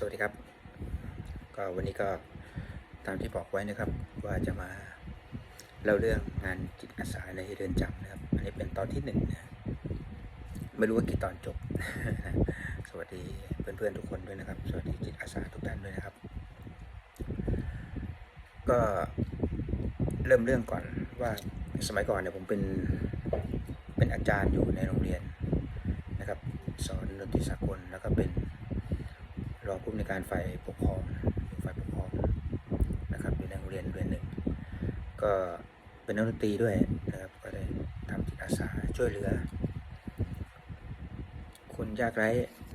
สวัสดีครับ ก็วันนี้ก็ตามที่บอกไว้นะครับ ว่าจะมาเล่าเรื่องงานจิตอาสาในเรือนจำนะครับ อันนี้เป็นตอนที่หนึ่งนะไม่รู้ว่ากี่ตอนจบ สวัสดีเพื่อนๆทุกคนด้วยนะครับ สวัสดีจิตอาสาทุกท่านด้วยนะครับ ก็เริ่มเรื่องก่อนว่าสมัยก่อนเนี่ยผมเป็นเป็นอาจารย์อยู่ในโรงเรียนนะครับ สอนดนตรีสากลแล้วก็เป็น รองผู้อำนวยการฝ่ายปกครองฝ่ายปกครองนะครับอยู่ในโรงเรียนเรียนหนึ่ง ก็เป็นนักดนตรีด้วยนะครับก็ได้ทำจิตอาสาช่วยเหลือ คนยากไร้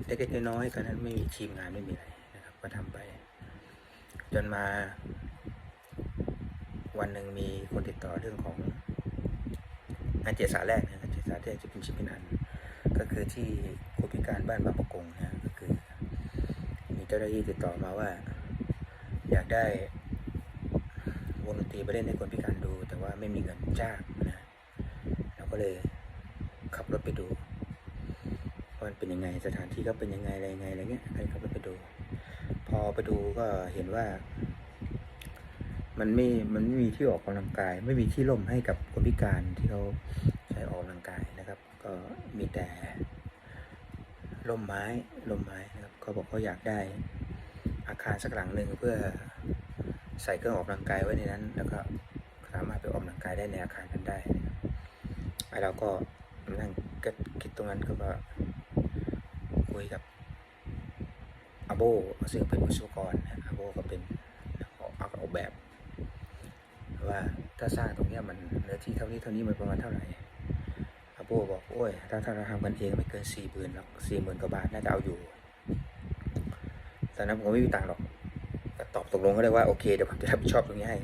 เล็กๆน้อยๆตอนนั้นไม่มีทีมงานไม่มีอะไรนะครับก็ทำไป จนมาวันหนึ่งมีคนติดต่อเรื่องของงานเจตอาสาแรกนะงานจิตอาสาที่จะเป็นชิ้นเป็นอัน ก็คือที่คนพิการบ้านบางประกงนะคือมีเจ้าหน้าที่ติดต่อมาว่า อยากได้วงดนตรีไปเล่นให้คนพิการดู แต่ว่าไม่มีเงินจ้างนะเราก็เลยขับรถไปดูว่ามันเป็นยังไงสถานที่ก็เป็นยังไงอะไรยังไงอะไรเงี้ยก็เลยขับรถไปดู พอไปดูก็เห็นว่า มันไม่มันไม่มีที่ออกกำลังกาย ไม่มีที่ร่มให้กับคนพิการที่เขาใช้ออกกำลังกายนะครับ ก็มีแต่ร่มไม้ร่มไม้นะ เขาบอกเขาอยากได้อาคารสักหลังหนึ่งเพื่อใส่เครื่องออกกำลังกายไว้ในนั้น แล้วก็สามารถไปออกกำลังกายได้ในอาคารนั้นได้ไอเราก็นั่งก็คิดตรงนั้นก็ว่าคุยกับอาโบซึ่งเป็นวิศวกรอาโบก็เป็นออกแบบ ว่าถ้าสร้างตรงนี้มันเนื้อที่เท่านี้เท่านี้มันประมาณเท่าไหร่อาโบบอกโอ้ยถ้าถ้าเราทำกันเองไม่เกินสี่หมื่นหรอกสี่หมื่นกว่าบาทน่าจะเอาอยู่ ตอนนั้นผมก็ไม่มีตังค์หรอกตอบตกลงก็เลยว่าโอเคเดี๋ยวผมจะรับผิดชอบตรงนี้ให้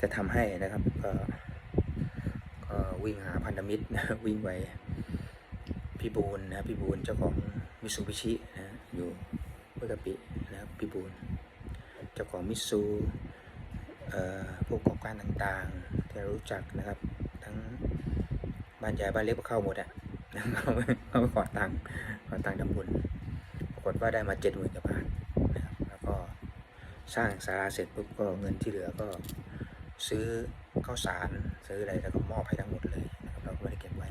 จะทำให้นะครับก็ก็วิ่งหาพันธมิตรนะวิ่งไปพี่บูลนะพี่บูลเจ้าของมิซูบิชินะอยู่พุทธปินะครับพี่บูลเจ้าของมิซูเอ่อพวกองการต่างๆ ที่รู้จักนะครับ ทั้งบ้านใหญ่บ้านเล็กก็เข้าหมดอะเขาไปเขาไปขอตังค์ขอตังค์ทำบุญปรากฏว่าได้มาเจ็ดหมื่นกว่าบาทนะครับแล้วก็ สร้างศาลาเสร็จปุ๊บก็เงินที่เหลือก็ซื้อข้าวสารซื้ออะไรแล้วก็มอบให้ทั้งหมดเลยนะครับเราก็ไม่ได้เก็บไว้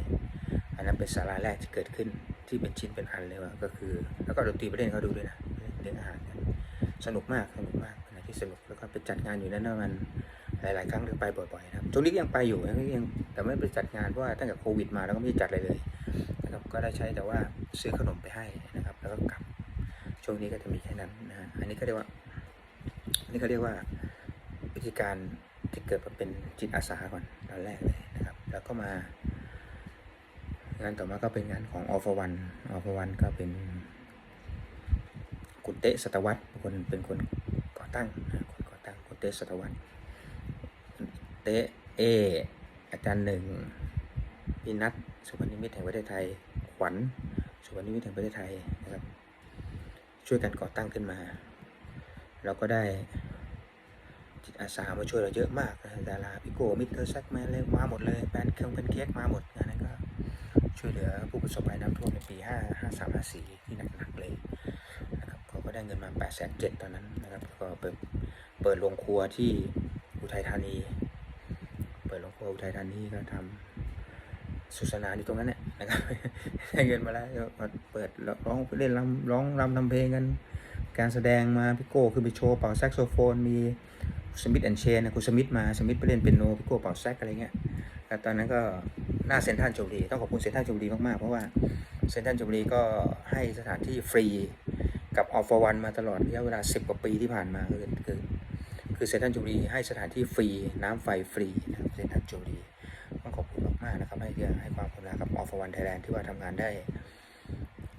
อันนั้นเป็นศาลาแรกที่เกิดขึ้นที่เป็นชิ้นเป็นอันเลยว่าก็คือ แล้วก็ดนตรีไปเล่นเขาดูด้วยนะเล่นอาหารกันสนุกมากสนุกมากเป็นอะไรที่สนุกแล้วก็ไปจัดงานอยู่นั้นนะมันหลาย ๆ ครั้งเลยไปบ่อยๆนะครับช่วงนี้ยังไปอยู่ยังยังแต่ไม่ไปจัดงานเพราะว่าตั้งแต่โควิดมาแล้วก็ไม่ได้จัดอะไรเลยนะครับก็ได้ใช้แต่ว่าซื้อขนมไปให้นะครับ แล้วก็กลับช่วงนี้ก็จะมีแค่นั้นนะฮะอันนี้ก็เรียกว่า นนี้เขาเรียกว่าวิธีการที่เกิดมาเป็นจิตอาสาก่อนตอนแรกเลยนะครับ แล้วก็มางานต่อมาก็เป็นงานของอ f ฟวันอ f ฟวันก็เป็นคุเตสตวัตเป็นคนเป็นคนก่อตั้งคนก่อตั้งคุเตสตวัตเตะเออาจารย์หนึ่งพี่นัทสุพรรณิมิตแห่งประเทศไทย ขวัญสุพรรณิมิตแห่งประเทศไทยนะครับ ช่วยกันก่อตั้งขึ้นมา เราก็ได้จิตอาสามาช่วยเราเยอะมากนะดาราพี่โก้มิเตอร์แซกแมนเลยมาหมดเลยแบนเครื่องเป็นเค้กมาหมดงานนั้นก็ช่วยเหลือผู้ประสบภัยน้ำท่วมในปี 5 5 3 5 4 ที่หนักๆเลยนะครับเขาก็ได้เงินมา8 7 0 0 0ตอนนั้นนะครับก็เปิดเปิดโรงครัวที่อุทัยธานี เปิดโรงครัวอุทัยธานีก็ทำสุสนานอยู่ตรงนั้นเนี่ยนะครับได้เงินมาแล้วก็เปิดร้องเล่นรำร้องรำทำเพลงกัน การแสดงมาพี่โก้ขึ้นไปโชว์เป่าแซกโซโฟน มีสมิธแอนเชนนะคุณสมิธมาสมิธไปเล่นเปียโนพี่โก้เป่าแซกอะไรเงี้ยแต่ตอนนั้นก็หน้าเซนทรัลชลบุรีต้องขอบคุณเซนทรัลชลบุรีมาก ๆ เพราะว่าเซนทรัลชลบุรีก็ให้สถานที่ฟรีกับออฟฟอร์วันมาตลอดระยะเวลา 10 กว่าปีที่ผ่านมาคือคือคือเซนทรัลจูรีให้สถานที่ฟรีน้ำไฟฟรีนะครับเซนทรัลจูรีต้องขอบคุณมากๆนะครับให้ที่ให้ความกรุณากับออฟฟอร์วันไทยแลนด์ที่ว่าทำงานได้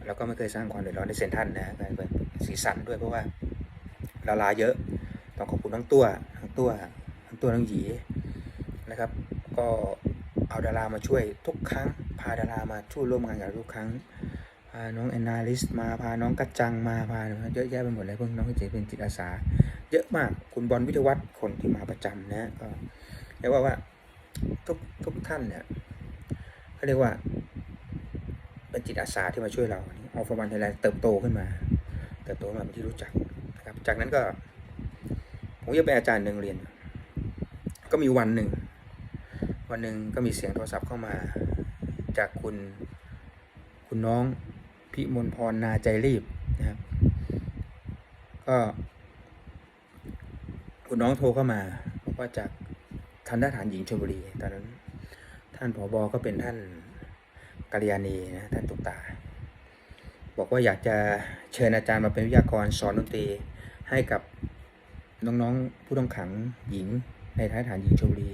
แล้วก็ไม่เคยสร้างความเดือดร้อนในเซนทรัลนะกายเป็น สีสันด้วยเพราะว่าดาราเยอะ ต้องขอบคุณทั้งตัวทั้งตัวทั้งตัวทั้งหยีนะครับ ก็เอาดารามาช่วยทุกครั้ง พาดารามาช่วยร่วมงานกับทุกครั้งพาน้องแอนนาลิสมาพาน้องกัจจังมาพาเยอะแยะไปหมดเลยพวกน้องที่เป็นจิตอาสา เยอะมากคุณบอลวิทยวัฒน์คนที่มาประจำนะก็เรียกว่าว่าทุกทุกท่านเนี่ยเขาเรียกว่าเป็นจิตอาสาที่มาช่วยเราออฟวันไทยแลนด์เติบโตขึ้นมา เติบโตมาเป็นที่รู้จักนะครับ จากนั้นก็ผมยังเป็นอาจารย์หนึ่งเรียน ก็มีวันหนึ่ง วันหนึ่งก็มีเสียงโทรศัพท์เข้ามา จากคุณคุณน้องพิมลพรนาใจรีบนะครับ ก็ คุณน้องโทรเข้ามาบอกว่าจากทันทหารหญิงชลบุรีตอนนั้น ท่านผอบอก็เป็นท่านกัลยาณีนะท่านตุกตา บอกว่าอยากจะเชิญอาจารย์มาเป็นวิทยากรสอนดนตรีให้กับน้องๆผู้ต้องขังหญิงในท้ายฐานหญิงชลบุรี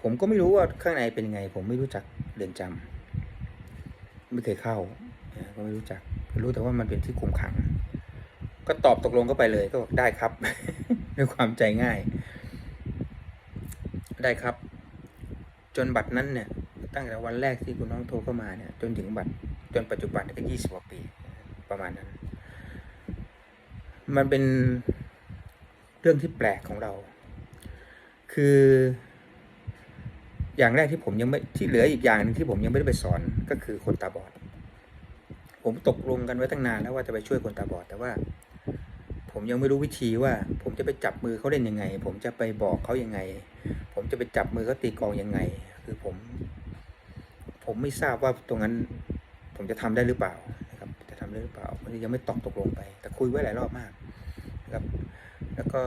ผมก็ไม่รู้ว่าข้างในเป็นยังไง ผมไม่รู้จักเรือนจำไม่เคยเข้าก็ไม่รู้จักรู้แต่ว่ามันเป็นที่คุมขัง ก็ตอบตกลงก็ไปเลยก็บอกได้ครับด้วยความใจง่าย ได้ครับ จนบัตรนั้นเนี่ยตั้งแต่วันแรกที่คุณน้องโทรเข้ามาเนี่ย จนถึงบัตร จนปัจจุบันก็ยี่สิบกว่าปีประมาณนั้น มันเป็นเรื่องที่แปลกของเรา คืออย่างแรกที่ผมยังไม่ที่เหลืออีกอย่างหนึงที่ผมยังไม่ได้ไปสอนก็คือคนตาบอด ผมตกลงกันไว้ตั้งนานแล้วว่าจะไปช่วยคนตาบอดแต่ว่า ผมยังไม่รู้วิธีว่า ผมจะไปจับมือเขาเล่นยังไง ผมจะไปบอกเขายังไง ผมจะไปจับมือเขาตีกองยังไง คือผม ผมไม่ทราบว่าตรงนั้น ผมจะทำได้หรือเปล่านะครับจะทำได้หรือเปล่าวันนี้ยังไม่ตอบตกลงไป แต่คุยไว้หลายรอบมากนะครับ แล้วก็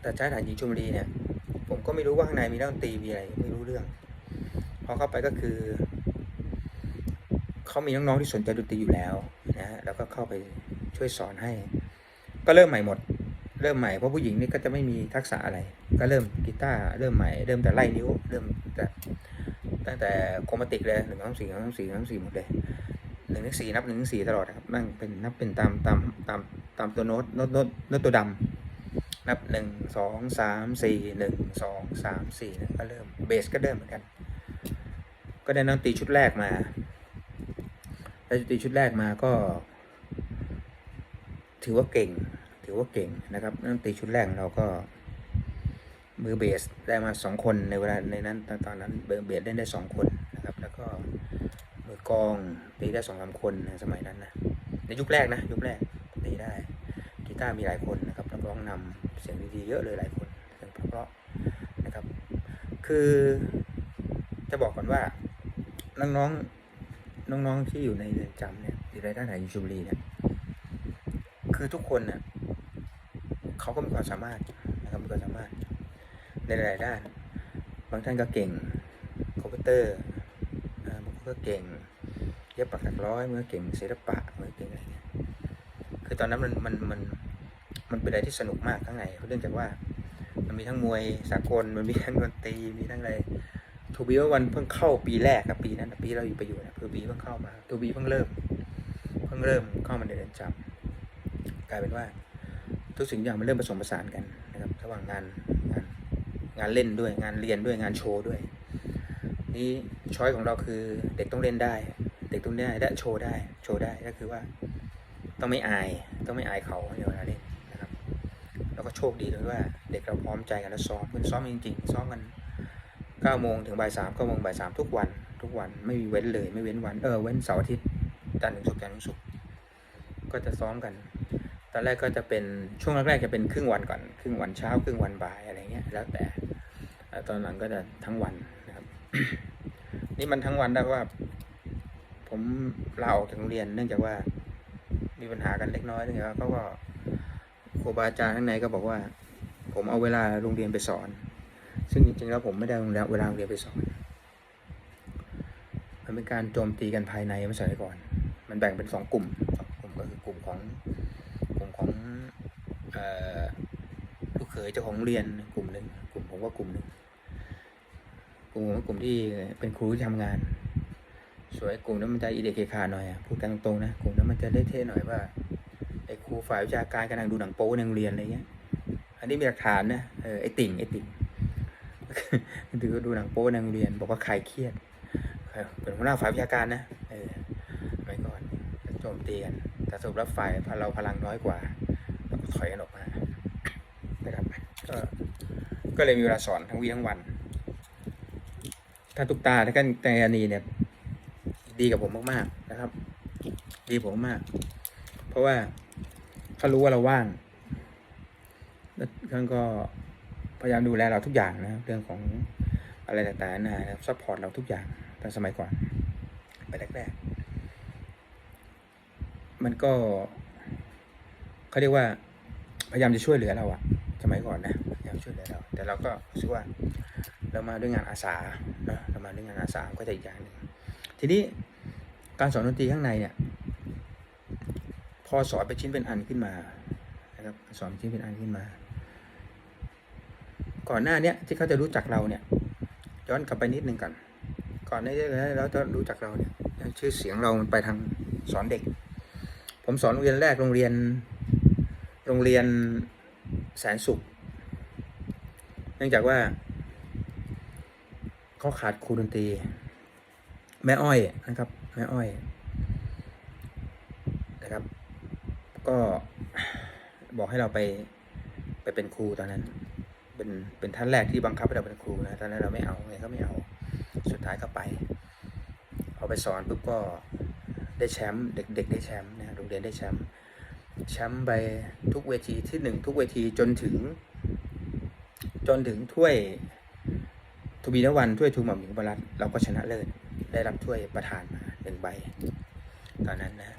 แต่ใช้ฐานหญิงชมรีเนี่ย ผมก็ไม่รู้ว่าข้างในมีนักดนตรีมีอะไรไม่รู้เรื่องพอเข้าไปก็คือเขามีน้องๆที่สนใจดนตรีอยู่แล้วนะฮะแล้วก็เข้าไปช่วยสอนให้ ก็เริ่มใหม่หมด เริ่มใหม่เพราะผู้หญิงนี่ก็จะไม่มีทักษะอะไร ก็เริ่มกีตาร์เริ่มใหม่ เริ่มแต่ไล่นิ้ว เริ่มแต่ ตั้งแต่โครมาติกเลยหนึ่งสองสี่หนึ่งสองสี่หนึ่งสองสี่หมดเลยหนึ่งถึงสี่นับหนึ่งถึงสี่ตลอดครับนั่งเป็นนับเป็นตามตามตามตามตัวโน้ตโน้ตโน้ตโน้ตตัวดำนับหนึ่งสองสามสี่หนึ่งสองสามสี่ก็เริ่มเบสก็เริ่มเหมือนกัน ก็ได้นักตีชุดแรกมาได้ตีชุดแรกมาก็ ถือว่าเก่ง ถือว่าเก่งนะครับนักตีชุดแรกเราก็ มือเบสได้มาสองคนในเวลาในนั้นตอนตอนนั้นเบเบสเล่นได้สองคนนะครับ แล้วก็มือกองตีได้สองสามคนในสมัยนั้นนะในยุคแรกนะยุคแรกตีได้กีตาร์มีหลายคนนะครับนักร้องนำเสียงดีๆเยอะเลยหลายคนเสียงเพราะๆนะครับ คือจะบอกก่อนว่าน้องๆน้องๆที่อยู่ในเรือนจำเนี่ยอยู่ในด้านไหนยูชูบุรีเนี่ยคือทุกคนเนี่ยเขาก็มีความสามารถนะครับมีความสามารถ ในหลาย ๆ ด้าน บางท่านก็เก่งคอมพิวเตอร์บางคนก็เก่งเย็บปักถักร้อยมือเก่งศิลปะมือเก่งอะไรเงี้ยคือตอนนั้นมันมันมันมันเป็นอะไรที่สนุกมากข้างในเนื่องจากว่า มันมีทั้งมวยสากลมันมีทั้งดนตรีมีทั้งอะไรทูบีว่าวันเพิ่งเข้าปีแรกกับปีนั้นปีเราอยู่ไปอยู่นะทูบีเพิ่งเข้ามาทูบีเพิ่งเริ่ม เพิ่งเริ่มเข้ามาในเรือนจำกลายเป็นว่า ทุกสิ่งอย่างมันเริ่มผสมผสานกันนะครับ ระหว่างงาน งานเล่นด้วยงานเรียนด้วยงานโชว์ด้วย นี่ช้อยของเราคือเด็กต้องเล่นได้ เด็กต้องเล่นได้และโชว์ได้โชว์ได้ก็คือว่า ต้องไม่อายต้องไม่อายเขาในเวลาเล่นนะครับ แล้วก็โชคดีด้วยว่า เด็กเราพร้อมใจกันแล้วซ้อมมันซ้อมจริงๆซ้อมกันเก้าโมงถึงบ่ายสามเก้าโมงบ่ายสามทุกวัน ทุกวันไม่มีเว้นเลยไม่เว้นวันเออเว้นเสาร์อาทิตย์จันทร์ถึงศุกร์จันทร์ถึงศุกร์ก็จะซ้อมกัน ตอนแรกก็จะเป็นช่วงแรกๆจะเป็นครึ่งวันก่อน ครึ่งวันเช้าครึ่งวันบ่ายอะไรเงี้ยแล้วแต่ตอนหลังก็จะทั้งวันนะครับ นี่มันทั้งวันได้เพราะว่า ผมลาออกจากโรงเรียนเนื่องจากว่ามีปัญหากันเล็กน้อยเนื่องจากว่าเขาก็ครูบาอาจารย์ข้างในก็บอกว่า ผมเอาเวลาโรงเรียนไปสอน ซึ่งจริงๆแล้วผมไม่ได้เอาเวลาโรงเรียนไปสอนมันเป็นการโจมตีกันภายในเมื่อสมัยก่อน มันแบ่งเป็นสองกลุ่มสองกลุ่มก็คือกลุ่มของ กลุ่มของเอ่อลูกเข ยเจ้าของเรียนกลุ่มหนึ่งกลุ่มผมว่ากลุ่มหนึ่งกลุ่มผมว่ากลุ่มที่เป็นครูที่ทำงาน สวยกลุ่มนั้นมันจะอีเดเคคาหน่อยพูดกันตรงๆนะกลุ่มนั้นมันจะเละเทะหน่อยว่าไอ้ครูฝ่ายวิชาการกำลังดูหนังโป๊ในโรงเรียนอะไรเงี้ย อันนี้มีหลักฐานนะเออไอ้ติ่งไอ้ติ่งถือดูหนังโป๊ในโรงเรียน บอกว่าใครเครียดเป็นหัวหน้าฝ่ายวิชาการนะเออไม่ก่อนโจมตีกันแต่สรุปแล้วฝ่ายเราพลังน้อยกว่าเราก็ถอยกันออกมานะครับก็ ก็เลยมีเวลาสอนทั้งวีทั้งวัน ท่านตุกตาท่านแตยานีเนี่ย ดีกับผมมากๆนะครับ ดีผมมาก เพราะว่าเขารู้ว่าเราว่างแล้วท่านก็พยายามดูแลเราทุกอย่างนะเรื่องของอะไรต่างๆนะครับซัพพอร์ตเราทุกอย่างตอนสมัยก่อน ไปแรกๆมันก็เขาเรียกว่าพยายามจะช่วยเหลือเราอะสมัยก่อนนะ ช่วยเหลือเรา แต่เราก็รู้สึกว่าเรามาด้วยงานอาสาเนอะเรามาด้วยงานอาสาก็จะอีกอย่างหนึ่งทีนี้การสอนดนตรีข้างในเนี่ยพอสอนเป็นชิ้นเป็นอันขึ้นมานะครับสอนชิ้นเป็นอันขึ้นมา ก่อนหน้าเนี้ยที่เขาจะรู้จักเราเนี่ย ย้อนกลับไปนิดนึงก่อนก่อนหน้านี้แล้วจะรู้จักเราเนี่ยชื่อเสียงเรามันไปทางสอนเด็ก ผมสอนโรงเรียนแรกโรงเรียน โรงเรียนแสนสุข นื่องจากว่าเขาขาดครูดนตรี แม่อ้อยนะครับ แม่อ้อยนะครับ ก็บอกให้เราไปไปเป็นครูตอนนั้น เป็นเป็นท่านแรกที่บังคับให้เราเป็นครูนะตอนนั้นเราไม่เอาไงก็ไม่เอาสุดท้ายก็ไปเอาไปสอนปุ๊บก็ได้แชมป์เด็กๆได้แชมป์นะโรงเรียนได้แชมป์แชมป์ไปทุกเวทีที่หนึ่งทุกเวทีจนถึง จนถึงถ้วยทูบีนวันถ้วยทูหม่อมหญิงบรัตเราก็ชนะเลิศได้รับถ้วยประธานมาหนึ่งใบ ตอนนั้นนะ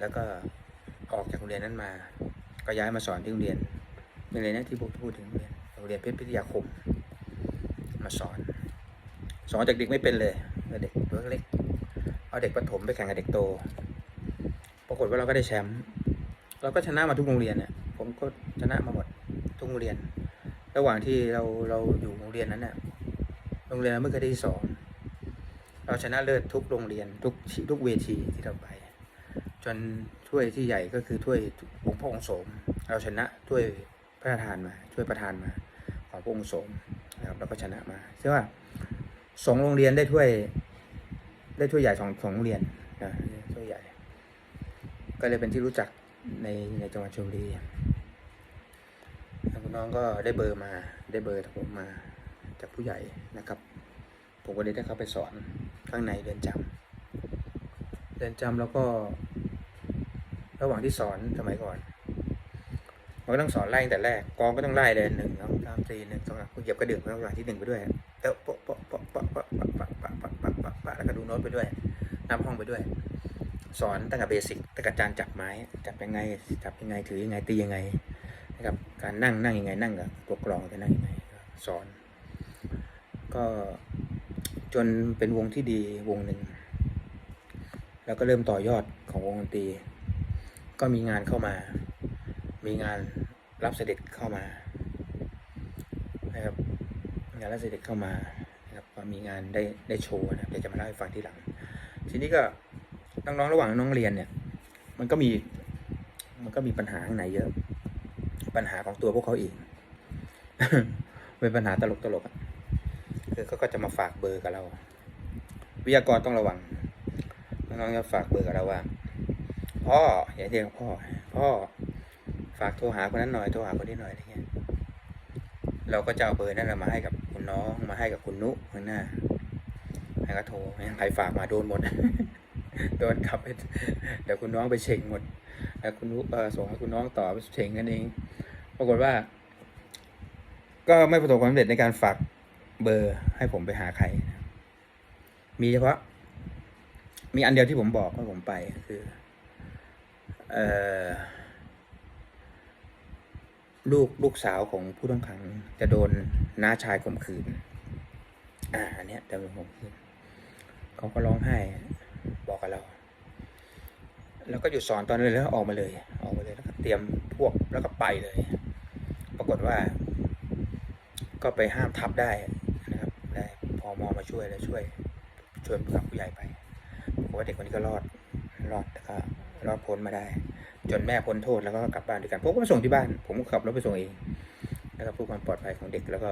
แล้วก็ออกจากโรงเรียนนั้นมา ก็ย้ายมาสอนที่โรงเรียนโรงเรียนนี้ที่ผมพูดถึงโรงเรียนโรงเรียนเพชรพิทยาคม มาสอน สอนจากเด็กไม่เป็นเลยเด็กตัวเล็กเอาเด็กประถมไปแข่งกับเด็กโต ปรากฏว่าเราก็ได้แชมป์เราก็ชนะมาทุกโรงเรียนเนี่ยผมก็ชนะมาหมดทุกโรงเรียน ระหว่างที่เราเราอยู่โรงเรียนนั้นเนี่ยโรงเรียนเราไม่เคยได้ที่สองเราชนะเลิศทุกโรงเรียนทุกทุกเวทีที่เราไป จนถ้วยที่ใหญ่ก็คือถ้วยองค์พ่อองค์สม เราชนะถ้วยพระราชทานมาช่วยประธานมาของพระองค์สมนะครับแล้วก็ชนะมาใช่ว่าสองโรงเรียนได้ถ้วย ได้ถ้วยใหญ่สองสองโรงเรียนนะถ้วยใหญ่ ก็เลยเป็นที่รู้จักในในจังหวัดชลบุรี น้องก็ได้เบอร์มาได้เบอร์ผมมาจากผู้ใหญ่นะครับ ผมก็เลยได้เข้าไปสอนข้างในเรือนจำเรือนจำแล้วก็ ระหว่างที่สอนสมัยก่อนมันก็ต้องสอนไล่ตั้งแต่แรกกองก็ต้องไล่เลยหนึ่งสองสามสี่หนึ่งสองสามคุณเหยียบกระดิ่งระหว่างที่หนึ่งไปด้วยเตะโปะโปะโปะโปะโปะโปะโปะโปะโปะโปะโปะโปะแล้วก็ดูโน้ตไปด้วยนับห้องไปด้วย สอนตั้งแต่เบสิกตั้งแต่การจับไม้ จับยังไงจับยังไงถือยังไงตียังไงนะครับ การนั่งนั่งยังไงนั่งกับตัวกลองจะนั่งยังไงสอน ก็จนเป็นวงที่ดีวงหนึ่ง แล้วก็เริ่มต่อยอดของวงดนตรี ก็มีงานเข้ามา มีงานรับเสด็จเข้ามานะครับงานรับเสด็จเข้ามานะครับก็มีงานได้ได้โชว์นะเดี๋ยวจะมาเล่าให้ฟังทีหลัง ทีนี้ก็น้องๆระหว่างน้องเรียนเนี่ย มันก็มีมันก็มีปัญหาข้างในเยอะ ปัญหาของตัวพวกเขาเองเป็นปัญหาตลกตลกๆคือเขาก็จะมาฝากเบอร์กับเรา วิทยากรต้องระวังน้องจะฝากเบอร์กับเราว่า พ่ออย่าเรียกพ่อ พ่อฝากโทรหาคนนั้นหน่อยโทรหาคนนี้หน่อยอะไรเงี้ยเราก็จะเอาเบอร์นั้นมาให้กับคุณน้องมาให้กับคุณนุข้างหน้าให้ก็โทรใครฝากมาโดนหมดโดนขับไปเดี๋ยวคุณน้องไปเช็งหมดแล้วคุณนุส่งให้คุณน้องต่อไปเช็งกันเอง ปรากฏว่า ก็ไม่ประสบความสำเร็จในการฝากเบอร์ให้ผมไปหาใคร มีเฉพาะ มีอันเดียวที่ผมบอกว่าผมไปคือเออลูกลูกสาวของผู้ต้องขังจะโดนน้าชายข่มขืน อ่า อันเนี้ยจะโดนข่มขืนเขาก็ร้องไห้ บอกกับเรา แล้วก็หยุดสอนตอนนั้นแล้วออกมาเลย ออกมาเลยแล้วก็เตรียมพวกแล้วก็ไปเลย ปรากฏว่า ก็ไปห้ามทับได้นะครับ ได้พอมอมาช่วยแล้วช่วยช่วยผู้หลักผู้ใหญ่ไปผมว่าเด็กคนนี้ก็รอดรอดแต่ก็รอดพ้นมาได้ จนแม่พ้นโทษแล้วก็กลับบ้านด้วยกันผมก็ไปส่งที่บ้าน ผมก็ขับรถไปส่งเองแล้วก็เพื่อความปลอดภัยของเด็กแล้วก็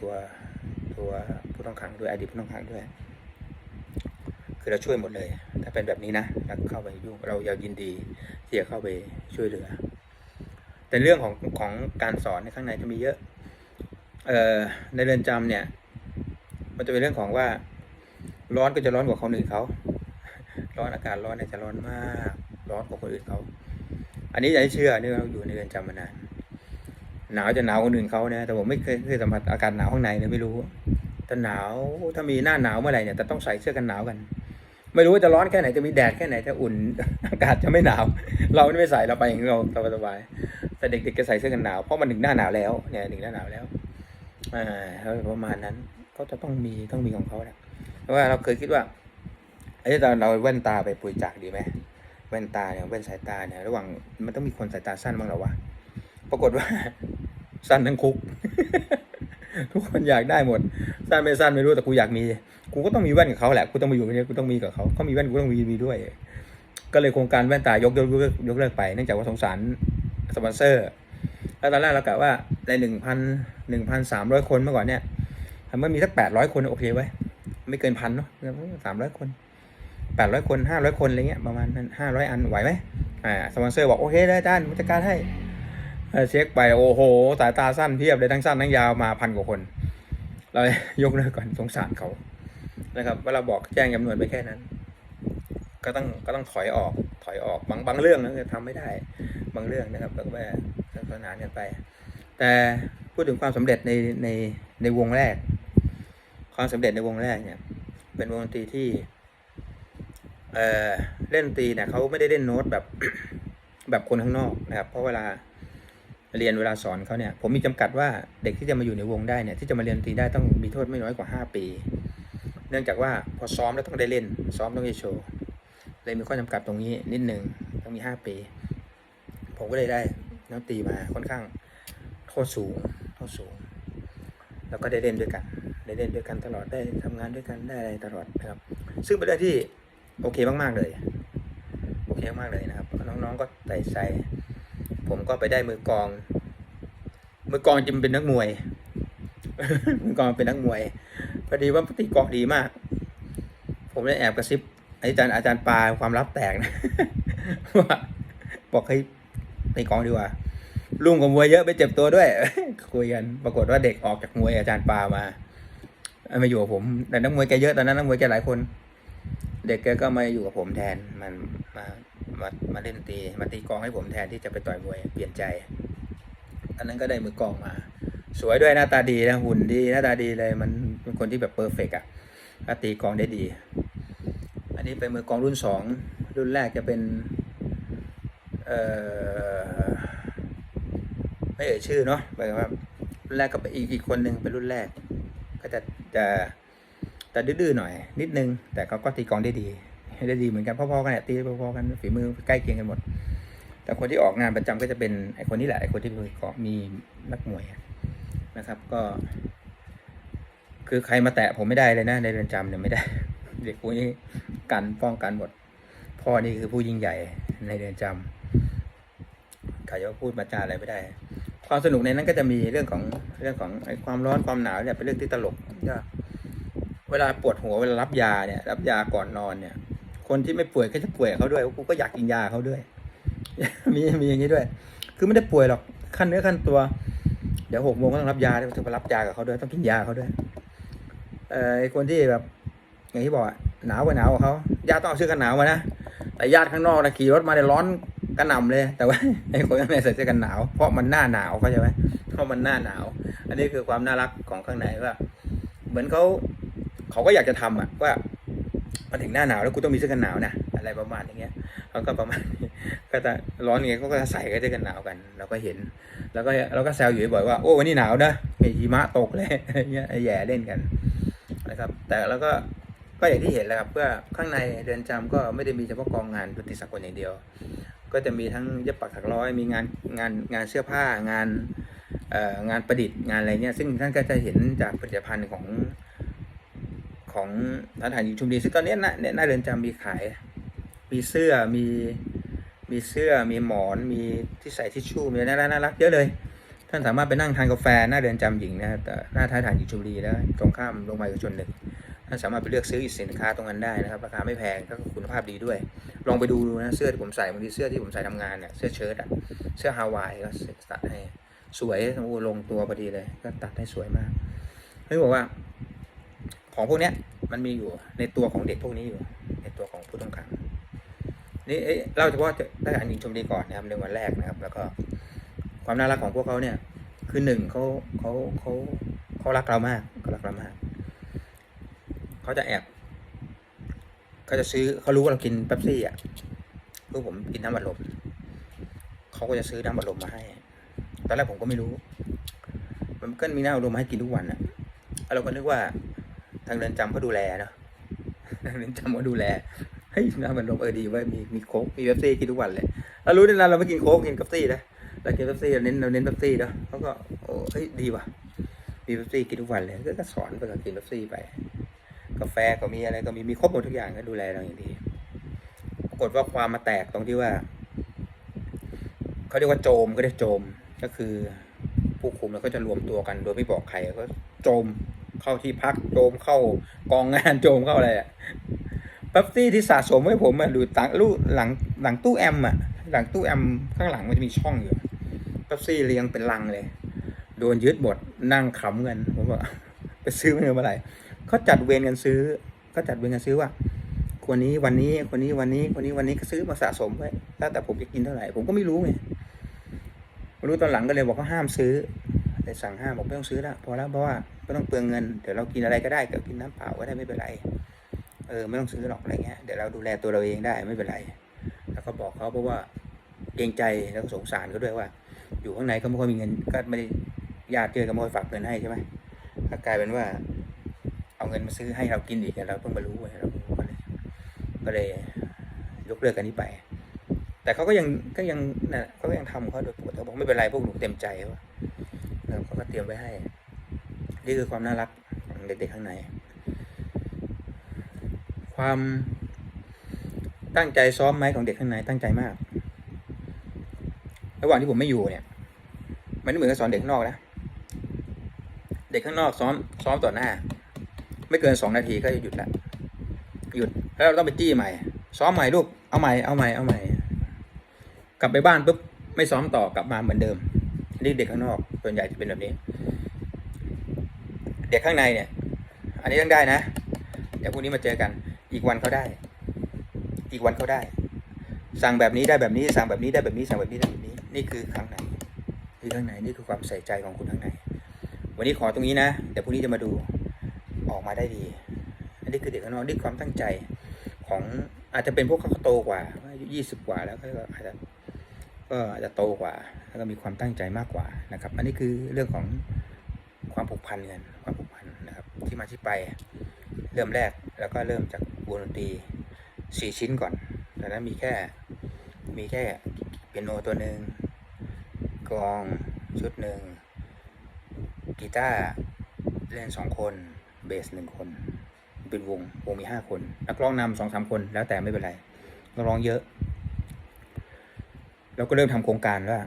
ตัวตัวผู้ต้องขังด้วยอดีตผู้ต้องขังด้วย คือเราช่วยหมดเลย ถ้าเป็นแบบนี้นะเราเข้าไปยุ่งเราอยากยินดีที่จะเข้าไปช่วยเหลือ แต่เรื่องของของการสอนในข้างในจะมีเยอะเอ่อในเรือนจำเนี่ย มันจะเป็นเรื่องของว่า ร้อนก็จะร้อนกว่าคนอื่นเขาร้อนอากาศร้อนเนี่ยจะร้อนมากร้อนกว่าคนอื่นเขาอันนี้อย่าให้เชื่อนี่เราอยู่ในเรือนจำมานานหนาวจะหนาวคนอื่นเขาเนะแต่ผมไม่เคยเคยสัมผัสอากาศหนาวข้างในเนี่ยไม่รู้แต่หนาวถ้ามีหน้าหนาวเมื่อไหร่เนี่ยจะต้องใส่เสื้อกันหนาวกัน ไม่รู้ว่าจะร้อนแค่ไหนจะมีแดดแค่ไหนจะอุ่นอากาศจะไม่หนาว เราไม่ใส่เราไปอย่างเราสบายๆแต่เด็กๆก็ใส่เสื้อกันหนาวเพราะมันถึงหน้าหนาวแล้วเนี่ยถึงหน้าหนาวแล้วอ่าประมาณนั้นก็จะต้องมีต้องมีของเขาแหละเพราะว่าเราเคยคิดว่าไอ้ตอนเราแว่นตาไปปุยจักดีไหมแว่นตาเนี่ยแว่นสายตาเนี่ยระหว่างมันต้องมีคนสายตาสั้นบ้างหรอวะปรากฏว่า สั้นทั้งคุก ทุกคนอยากได้หมด สั้นไม่สั้นไม่รู้แต่กูอยากมี กูก็ต้องมีแว่นกับเขาแหละกูต้องมาอยู่ที่นี่กูต้องมีกับเขาเขามีแว่นกูต้องมีมีด้วย ก็เลยโครงการแว่นตายกยกเลิกยกเลิกไปเนื่องจากว่าสงสารสปอนเซอร์แล้วตอนแรกเรากะว่าในหนึ่งพันหนึ่งพันสามร้อยคนเมื่อก่อนเนี่ยมันมีสักแปดร้อยคนโอเคไว้ไม่เกินพันเนาะสามร้อยคนแปดร้อยคนห้าร้อยคนอะไรเงี้ยประมาณนั้นห้าร้อยอันไหวไหมอ่าสปอนเซอร์บอกโอเคได้อาจารย์จัดการให้เออเช็คไปโอ้โห สายตาสั้นเพียบเลยทั้งสั้นทั้งยาวมาพันกว่าคน เรายกเลิกก่อนสงสารเขา นะครับเวลาบอกแจ้งจำนวนไปแค่นั้น ก็ต้องก็ต้องถอยออกถอยออกบางบางเรื่องนะทำไม่ได้บางเรื่องนะครับแล้วก็แบบสนุกสนานกันไป แต่พูดถึงความสำเร็จในในในวงแรก ความสำเร็จในวงแรกเนี่ย เป็นวงดนตรีที่เอ่อเล่นดนตรีเนี่ยเขาไม่ได้เล่นโน้ตแบบแบบคนข้างนอกนะครับ เพราะเวลาเรียนเวลาสอนเขาเนี่ย ผมมีจำกัดว่าเด็กที่จะมาอยู่ในวงได้เนี่ย ที่จะมาเรียนดนตรีได้ต้องมีโทษไม่น้อยกว่า 5 ปี เนื่องจากว่าพอซ้อมแล้วต้องได้เล่น ซ้อมต้องได้โชว์ เลยมีข้อจำกัดตรงนี้นิดหนึ่งต้องมีห้าปี ผมก็เลยได้นักดนตรีมาค่อนข้างโทษสูงโทษสูง แล้วก็ได้เล่นด้วยกัน ได้เล่นด้วยกันตลอดได้ทำงานด้วยกันได้อะไรตลอดนะครับ ซึ่งเป็นเรื่องที่โอเคมากๆเลยโอเคมากเลยนะครับ น้องๆก็ใส่ใจผมก็ไปได้มือกอง มือกองจริงเป็นนักมวยมือกองเป็นนักมวย พอดีว่าตีกองดีมาก ผมได้แอบกระซิบอาจารย์อาจารย์ปาความลับแตกนะว่าบอกให้ตีกองดีกว่าลุงกับมวยเยอะไปเจ็บตัวด้วย คุยกัน ปรากฏว่าเด็กออกจากมวยอาจารย์ปามามาอยู่กับผม แต่นักมวยแกเยอะตอนนั้นนักมวยแกหลายคน เด็กแกก็มาอยู่กับผมแทนมันมามามาเล่นตีมาตีกองให้ผมแทนที่จะไปต่อยมวยเปลี่ยนใจอันนั้นก็ได้มือกองมา สวยด้วยหน้าตาดีนะหุ่นดีหน้าตาดีเลยมันเป็นคนที่แบบเพอร์เฟกต์อะก็ตีกองได้ดี อันนี้เป็นมือกองรุ่นสองรุ่นแรกจะเป็นเอ่อไม่เอ่ยชื่อเนาะหมายถึงว่ารุ่นแรกก็เป็นอีกอีกคนหนึ่งเป็นรุ่นแรก ก็จะจะจะดื้อๆหน่อย นิดนึง แต่เขาก็ตีกองได้ดีได้ดีเหมือนกันพอๆกันแหละตีพอๆกันฝีมือใกล้เคียงกันหมด แต่คนที่ออกงานประจำก็จะเป็นไอคนนี้แหละไอคนที่มีกองมีนักมวย นะครับก็ คือใครมาแตะผมไม่ได้เลยนะในเรือนจำเนี่ยไม่ได้ เด็กพวกนี้กันป้องกันหมด พ่อนี่คือผู้ยิ่งใหญ่ในเรือนจำใครจะพูดมาจาอะไรไม่ได้ ความสนุกในนั้นก็จะมีเรื่องของเรื่องของไอ้ความร้อนความหนาวเนี่ยเป็นเรื่องที่ตลกก็เวลาปวดหัวเวลารับยาเนี่ยรับยาก่อนนอนเนี่ย คนที่ไม่ป่วยก็จะป่วยเขาด้วยกูก็อยากกินยาเขาด้วย มีมีอย่างนี้ด้วย คือไม่ได้ป่วยหรอกขั้นเนื้อขั้นตัว เดี๋ยวหกโมงก็ต้องรับยาต้องไปรับยากับเขาด้วยต้องกินยาเขาด้วย เอ่อไอคนที่แบบ อย่างที่บอกอะหนาวกว่าหนาวกว่าเขาญาติต้องเอาเสื้อกันหนาวมานะแต่ญาติข้างนอกนะขี่รถมาเนี่ยร้อนกระหน่ำเลย แต่ว่าไอ้คนข้างในใส่เสื้อกันหนาว เพราะมันหน้าหนาวเข้าใจไหมเพราะมันหน้าหนาว อันนี้คือความน่ารักของข้างในว่า เหมือนเขาเขาก็อยากจะทำอะว่ามาถึงหน้าหนาวแล้วกูต้องมีเสื้อกันหนาวนะอะไรประมาณอย่างเงี้ย เขาก็ประมาณก็จะร้อนอย่างเขาก็จะใส่ก็เสื้อกันหนาวกัน เราก็เห็น แล้วก็เราก็แซวอยู่บ่อยว่า โอ้วันนี้หนาวนะมีหิมะตกเลยเงี้ยแย่เล่นกันนะครับ แต่แล้วก็ก็อย่างที่เห็นแหล้วครับเพื่อข้างในเรือนจำก็ไม่ได้มีเฉพาะกองงานดนตรีสากลอย่างเดียว ก็จะมีทั้งเย็บปักถักร้อยมีงานงานงานเสื้อผ้างานงานประดิษฐ์งานอะไรเนี่ยซึ่งท่านก็จะเห็นจากผลิตภัณฑ์ของของสถานหญิงชุมดีซึ่งตอนนี้นะเนี่ยหน้าเรือนจำมีขาย มีเสื้อมีมีเสื้อมีหมอนมีที่ใส่ทิชชู่มีอะไรน่ารักน่ารักเยอะเลย ท่านสามารถไปนั่งทานกาแฟหน้าเรือนจำหญิงนะแต่หน้าท้ายฐานหญิงชุมรีแล้วตรงข้ามโรงพยาบาลเอกชนหนึ่งท่านสามารถไปเลือกซื้อสินค้าตรงนั้นได้นะครับ ราคาไม่แพงก็คุณภาพดีด้วย ลองไปดูดูนะเสื้อที่ผมใส่บางทีเสื้อที่ผมใส่ทำงานเนี่ยเสื้อเชิ้ตอะเสื้อฮาวายก็ตัดให้สวยโอ้ลงตัวพอดีเลย ก็ตัดให้สวยมากเขาบอกว่า ของพวกเนี้ยมันมีอยู่ในตัวของเด็กพวกนี้อยู่ ในตัวของผู้ต้องขัง นี่เอ้ยเล่าเฉพาะทหารหญิงชมดีก่อนนะครับในวันแรกนะครับ แล้วก็ความน่ารักของพวกเขาเนี่ย คือหนึ่งเขาเขาเขาเขารักเรามากเขารักเรามากเขาจะแอบเขาจะซื้อเขารู้ว่าเรากินเป๊ปซี่อะพวกผมกินน้ำบัดลมเขาก็จะซื้อน้ำบัดลมมาให้ ตอนแรกผมก็ไม่รู้ มันก็มีน้ำบัดลมมาให้กินทุกวันอะแล้วเราก็นึกว่าทางเรือนจำเขาดูแลเนาะทางเรือนจำเขาดูแล เฮ้ยน้ำมันลมเออดีเว้ยมีมีโค้กมีเบปซี่กินทุกวันเลยเรารู้ด้วยนะเราไม่กินโค้กกินเบปซี่นะเรากินเบปซี่เราเน้นเราเน้นเบปซี่เนะเขาก็โอ้เฮ้ยดีว่ะมีเบปซี่กินทุกวันเลยก็ก็สอนไปกับกินเบปซี่ไป กาแฟก็มีอะไรก็มีมีครบหมดทุกอย่างก็ดูแลเราอย่างดีปรากฏว่าความมาแตกตรงที่ว่าเขาเรียกว่าโจมก็ได้โจมก็คือผู้คุมแล้วก็จะรวมตัวกัน โดยไม่บอกใครก็โจมเข้าที่พักโจมเข้ากองงานโจมเข้าอะไรอะ เป๊ปซี่ที่สะสมไว้ผมอะดูตังลูหลังหลังตู้แอมอะหลังตู้แอมข้างหลังมันจะมีช่องอยู่เป๊ปซี่เรียงเป็นลังเลย โดนยึดหมดนั่งขำกันผมว่าไปซื้อมาเมื่อไหร่เขาจัดเวรกันซื้อเขาจัดเวรกันซื้อว่าคนนี้วันนี้คนนี้วันนี้คนนี้วันนี้ก็ซื้อมาสะสมไว้แล้วแต่ผมจะกินเท่าไหร่ผมก็ไม่รู้ไงไม่รู้ตอนหลังก็เลยบอกเขาห้ามซื้อเลยสั่งห้ามบอกไม่ต้องซื้อละพอแล้วเพราะว่าไม่ต้องเปลืองเงินเดี๋ยวเรากินอะไรก็ได้เกิดกินน้ำเปล่าก็ได้ไม่เป็นไร เออไม่ต้องซื้อหรอกอะไรเงี้ยเดี๋ยวเราดูแลตัวเราเองได้ไม่เป็นไร แล้วก็บอกเขาเพราะว่าเกรงใจแล้วก็สงสารเขาด้วยว่า อยู่ข้างในก็ไม่ค่อยมีเงินก็ไม่ได้ญาติเจอก็ไม่ค่อยฝากเงินให้ใช่ไหมก็กลายเป็นว่า เอาเงินมาซื้อให้เรากินอีกเราเพิ่งมารู้ไงเราก็เลยก็เลยยกเลิกกันนี้ไป แต่เขาก็ยังก็ยังนะเขาก็ยังทำเขาโดยปกติเขาบอกไม่เป็นไรพวกหนูเต็มใจว่าแล้วเขาก็เตรียมไว้ให้ นี่คือความน่ารักของเด็กๆข้างใน ความตั้งใจซ้อมไหมของเด็กข้างในตั้งใจมาก ระหว่างที่ผมไม่อยู่เนี่ย มันไม่เหมือนกับสอนเด็กข้างนอกนะ เด็กข้างนอกซ้อมซ้อมต่อหน้า ไม่เกินสองนาทีก็จะหยุดละหยุดแล้วเราต้องไปจี้ใหม่ ซ้อมใหม่ลูกเอาใหม่เอาใหม่เอาใหม่ กลับไปบ้านปุ๊บไม่ซ้อมต่อกลับมาเหมือนเดิมนี่เด็กข้างนอกส่วนใหญ่จะเป็นแบบนี้ เด็กข้างในเนี่ย อันนี้ต้องได้นะเดี๋ยวพรุ่งนี้มาเจอกัน อีกวันเขาได้ อีกวันเขาได้ สั่งแบบนี้ได้แบบนี้ สั่งแบบนี้ได้แบบนี้ สั่งแบบนี้ได้แบบนี้ นี่คือข้างในนี่ข้างในนี่คือความใส่ใจของคุณข้างใน วันนี้ขอตรงนี้นะเดี๋ยวพรุ่งนี้จะมาดูออกมาได้ดี อันนี้คือเด็กข้างนอกนี่ความตั้งใจของอาจจะเป็นพวกเขาโตกว่าอายุยี่สิบกว่าแล้วก็อาจจะก็อาจจะโตกว่า แล้วก็มีความตั้งใจมากกว่านะครับ อันนี้คือเรื่องของความผูกพันกันความผูกพันนะครับ ที่มาที่ไปเริ่มแรกแล้วก็เริ่มจาก วงดนตรีสี่ชิ้นก่อนตอนนั้นมีแค่มีแค่เปียโนตัวหนึ่งกลองชุดหนึ่งกีตาร์เล่นสองคนเบสหนึ่งคน เป็นวงวงมีห้าคน นักร้องนำสองสามคนแล้วแต่ไม่เป็นไรนักร้องเยอะเราก็เริ่มทำโครงการว่า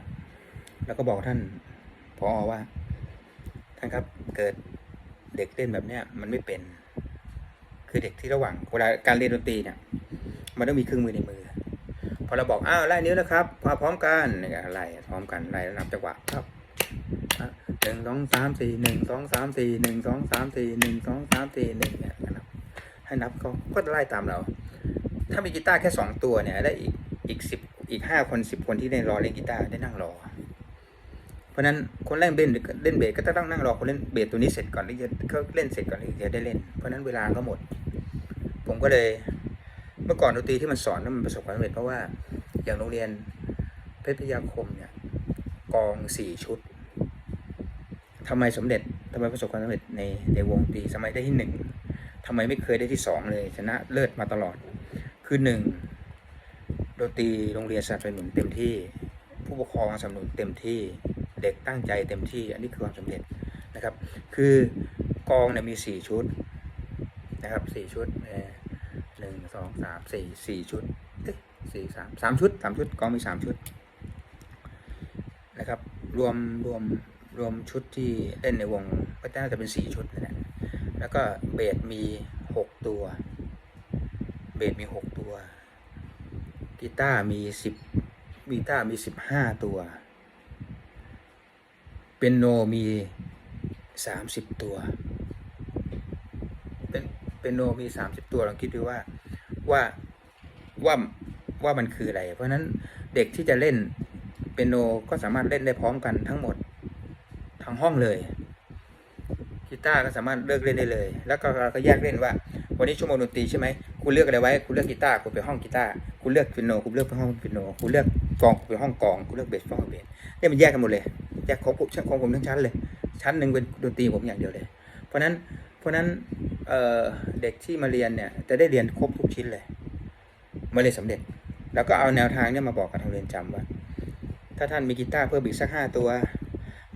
แล้วก็บอกท่านพอว่า ท่านครับเกิดเด็กเล่นแบบเนี้ยมันไม่เป็น คือเด็กที่ระหว่างเวลาการเรียนดนตรีเนี่ยมันต้องมีเครื่องมือในมือ พอเราบอกอ้าวไล่นิ้วนะครับพอพร้อมกันเนี่ไล่พร้อมกันไล่แล้วนับจังหวะครับหนึ่งสองสามสี่หนึ่งสองสามสี่หนึ่งสองสามสี่หนึ่งสองสามสี่หนึ่งเนี่ยนับให้นับเขาก็ไล่ตามเรา ถ้ามีกีตาร์แค่สองตัวเนี่ยได้อีกอีกสิบอีกห้าคนสิบคนที่ได้รอเล่นกีตาร์ได้นั่งรอ เพราะฉะนั้นคนเล่นเบสเล่นเบสก็จะต้องนั่งรอคนเล่นเบสตัวนี้เสร็จก่อนที่จะเขาเล่นเสร็จก่อนที่จะได้เล่น เพราะฉะนั้นเวลาก็หมด ผมก็เลยเมื่อก่อนดนตรีที่มันสอนแล้วมันประสบความสำเร็จเพราะว่าอย่างโรงเรียนเพชรพยาคมเนี่ยกองสี่ชุดทำไมสำเร็จทำไมประสบความสำเร็จในในวงดนตรีสมัยได้ที่หนึ่งทำไมไม่เคยได้ที่สองเลยชนะเลิศมาตลอด คือหนึ่งดนตรีโรงเรียนสนับสนุนเต็มที่ ผู้ปกครองสนับสนุนเต็มที่เด็กตั้งใจเต็มที่ อันนี้คือความสำเร็จนะครับ คือกองเนี่ยมีสี่ชุด นะครับสี่ชุดเอ่อหนึ่งสองสามสี่สี่ชุดสี่สามสามชุดสามชุดกองมีสามชุดนะครับรวมรวมรวมชุดที่เล่นในวงก็น่าจะเป็นสี่ชุดนะ แล้วก็เบสมีหกตัว เบสมีหกตัวกีตาร์มีสิบกีตาร์มีสิบห้าตัว เปียโนมีสามสิบตัว เป็นเปียโนมีสามสิบตัวลองคิดดูว่าว่าว่าว่ามันคืออะไร เพราะฉะนั้นเด็กที่จะเล่นเปียโนก็สามารถเล่นได้พร้อมกันทั้งหมดทั้งห้องเลยกีตาร์ก็สามารถเลือกเล่นได้เลย แล้วก็เราก็แยกเล่นว่า วันนี้ชั่วโมงดนตรีใช่ไหมคุณเลือกอะไรไว้คุณเลือกกีตาร์คุณไปห้องกีตาร์คุณเลือกเปียโนคุณเลือกไปห้องเปียโนคุณเลือกกลองคุณไปห้องกลองคุณเลือกเบสไปห้องเบสเนี่ยมันแยกกันหมดเลยแยกของผมของผมทั้งชั้นเลย ชั้นหนึ่งเป็นดนตรีผมอย่างเดียวเลย เพราะฉะนั้น เพราะนั้นเเด็กที่มาเรียนเนี่ยจะได้เรียนครบทุกชิ้นเลยมาเรียนสำเร็จ แล้วก็เอาแนวทางเนี่ยมาบอกกับทางเรียนจำว่า ถ้าท่านมีกีตาร์เพิ่มอีกสักห้าตัว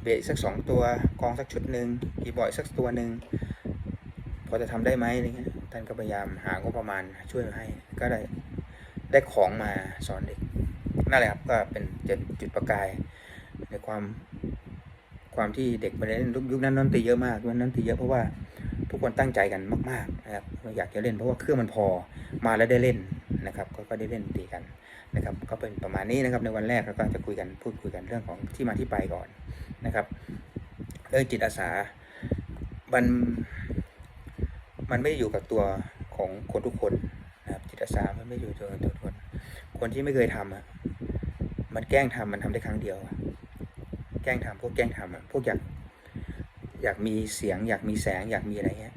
เบสสักสองตัวกองสักชุดหนึ่งคีบอร์ดสักตัวหนึ่งพอจะทำได้ไหมอะไรเงี้ยท่านก็พยายามหางบประมาณช่วยมาให้ ก็ได้ได้ของมาสอนเด็กนั่นแหละครับก็เป็นจุดจุดประกายในความความที่เด็กมาเล่นยุคนั้นดนตรีเยอะมากยุคนั้นดนตรีเยอะเพราะว่า ทุกคนตั้งใจกันมากๆนะครับอยากจะเล่นเพราะว่าเครื่องมันพอมาแล้วได้เล่นนะครับก็ได้เล่นดีกันนะครับก็เป็นประมาณนี้นะครับในวันแรกเราก็จะคุยกันพูดคุยกันเรื่องของที่มาที่ไปก่อนนะครับเรื่องจิตอาสามันมันไม่ได้อยู่กับตัวของคนทุกคนนะครับจิตอาสามันไม่อยู่ตัวตัวทุกคน คนที่ไม่เคยทำอะมันแกล้งทำมันทำได้ครั้งเดียว แกล้งทำพวกแกล้งทำอะพวกอยาก อยากมีเสียง อยากมีแสง อยากมีอะไรเงี้ย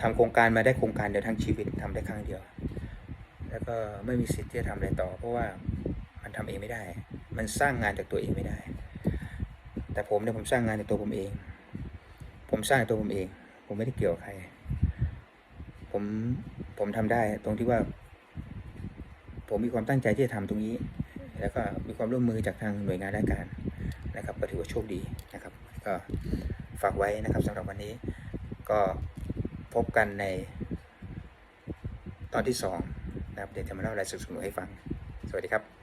ทำโครงการมาได้โครงการเดียวทั้งชีวิตทำได้ครั้งเดียว แล้วก็ไม่มีสิทธิ์ที่จะทำอะไรต่อ เพราะว่ามันทำเองไม่ได้ มันสร้างงานจากตัวเองไม่ได้ แต่ผมเนี่ยผมสร้างงานจากตัวผมเอง ผมสร้างตัวผมเอง ผมไม่ได้เกี่ยวกับใคร ผมผมทำได้ตรงที่ว่า ผมมีความตั้งใจที่จะทำตรงนี้ แล้วก็มีความร่วมมือจากทางหน่วยงานราชการนะครับก็ถือว่าโชคดีนะครับ ก็ ฝากไว้นะครับสำหรับวันนี้ก็พบกันในตอนที่สองนะครับเดี๋ยวจะมาเล่ารายสุดสนุกให้ฟัง สวัสดีครับ